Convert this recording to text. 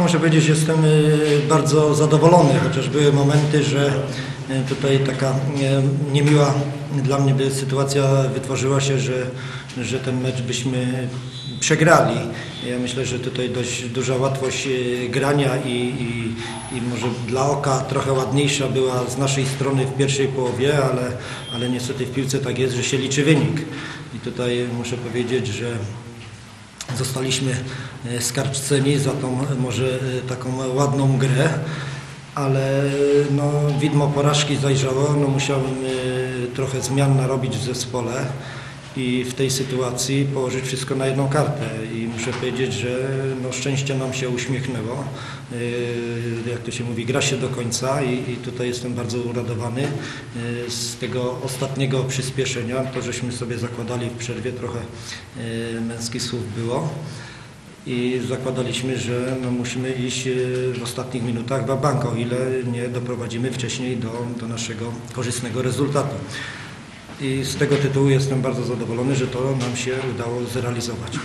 muszę powiedzieć, jestem y, bardzo zadowolony, chociaż były momenty, że y, tutaj taka y, niemiła dla mnie by sytuacja wytworzyła się, że, że ten mecz byśmy przegrali. Ja myślę, że tutaj dość duża łatwość grania i, i, i może dla oka trochę ładniejsza była z naszej strony w pierwszej połowie, ale, ale niestety w piłce tak jest, że się liczy wynik. I tutaj muszę powiedzieć, że Zostaliśmy e, skarceni za tą e, może e, taką ładną grę, ale no, widmo porażki zajrzało. No, musiałem e, trochę zmian narobić w zespole i w tej sytuacji położyć wszystko na jedną kartę. I muszę powiedzieć, że no, szczęście nam się uśmiechnęło. E, Jak to się mówi, gra się do końca i, i tutaj jestem bardzo uradowany e, z tego ostatniego przyspieszenia. To, żeśmy sobie zakładali w przerwie trochę e, męskich słów było i zakładaliśmy, że no musimy iść w ostatnich minutach w bank, o ile nie doprowadzimy wcześniej do, do naszego korzystnego rezultatu. I z tego tytułu jestem bardzo zadowolony, że to nam się udało zrealizować.